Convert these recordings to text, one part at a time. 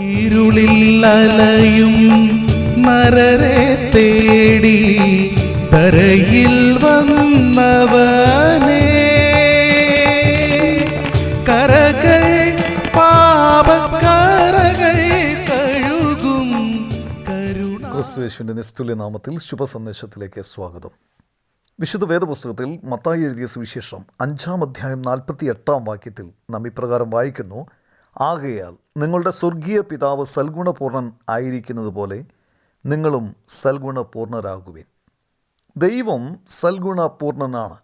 ഇരുളിൽ അലയും നരരെ തേടി തരയിൽ വന്നവനേ. കരകൾ പാപക്കരകൾ കഴുകും കരുണ. നിസ്തുല്യ നാമത്തിൽ ശുഭസന്ദേശത്തിലേക്ക് സ്വാഗതം. വിശുദ്ധ വേദപുസ്തകത്തിൽ മത്തായി എഴുതിയ സുവിശേഷം അഞ്ചാം അധ്യായം നാൽപ്പത്തി എട്ടാം വാക്യത്തിൽ നാം ഇപ്രകാരം വായിക്കുന്നു ആകയാൽ നിങ്ങളുടെ സ്വർഗീയ പിതാവ് സൽഗുണപൂർണൻ ആയിരിക്കുന്നത് പോലെ നിങ്ങളും സൽഗുണപൂർണരാകുവിൻ. ദൈവം സൽഗുണപൂർണനാണ്.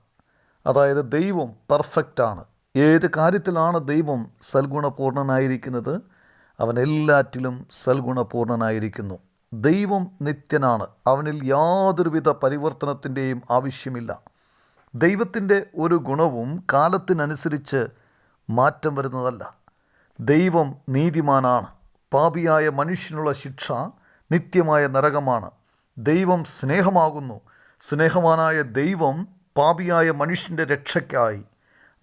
അതായത് ദൈവം പെർഫെക്റ്റാണ്. ഏത് കാര്യത്തിലാണ് ദൈവം സൽഗുണപൂർണനായിരിക്കുന്നത്? അവൻ എല്ലാറ്റിലും സൽഗുണപൂർണനായിരിക്കുന്നു. ദൈവം നിത്യനാണ്. അവനിൽ യാതൊരുവിധ പരിവർത്തനത്തിന്റെയും ആവശ്യമില്ല. ദൈവത്തിന്റെ ഒരു ഗുണവും കാലത്തിനനുസരിച്ച് മാറ്റം വരുന്നതല്ല. ദൈവം നീതിമാനാണ്. പാപിയായ മനുഷ്യനുള്ള ശിക്ഷ നിത്യമായ നരകമാണ്. ദൈവം സ്നേഹമാകുന്നു. സ്നേഹവാനായ ദൈവം പാപിയായ മനുഷ്യന്റെ രക്ഷയ്ക്കായി.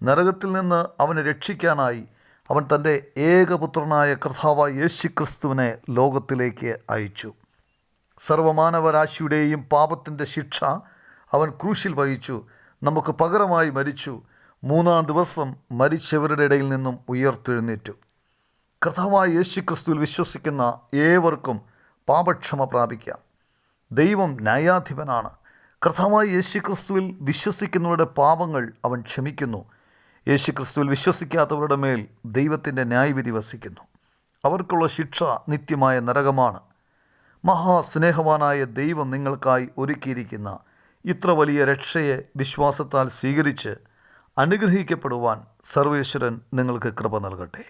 നരകത്തിൽ നിന്ന് അവനെ രക്ഷിക്കാനായി അവൻ തന്റെ ഏകപുത്രനായ കർത്താവായ യേശുക്രിസ്തുവിനെ ലോകത്തിലേക്ക് അയച്ചു. സർവമാനവരാശിയുടെയും പാപത്തിന്റെ ശിക്ഷ അവൻ ക്രൂശിൽ വഹിച്ചു. നമുക്ക് പകരമായി മരിച്ചു. മൂന്നാം ദിവസം മരിച്ചവരുടെ ഇടയിൽ നിന്നും ഉയർത്തെഴുന്നേറ്റു. കർത്താവായ യേശുക്രിസ്തുവിൽ വിശ്വസിക്കുന്ന ഏവർക്കും പാപക്ഷമ പ്രാപിക്കാം. ദൈവം ന്യായാധിപനാണ്. കർത്താവായ യേശുക്രിസ്തുവിൽ വിശ്വസിക്കുന്നവരുടെ പാപങ്ങൾ അവൻ ക്ഷമിക്കുന്നു. യേശു ക്രിസ്തുവിൽ വിശ്വസിക്കാത്തവരുടെ മേൽ ദൈവത്തിന്റെ ന്യായവിധി വസിക്കുന്നു. അവർക്കുള്ള ശിക്ഷ നിത്യമായ നരകമാണ്. മഹാസ്നേഹവാനായ ദൈവം നിങ്ങൾക്കായി ഒരുക്കിയിരിക്കുന്ന ഇത്ര വലിയ രക്ഷയെ വിശ്വാസത്താൽ സ്വീകരിച്ച് അനുഗ്രഹിക്കപ്പെടുവാൻ സർവേശ്വരൻ നിങ്ങൾക്ക് കൃപ നൽകട്ടെ.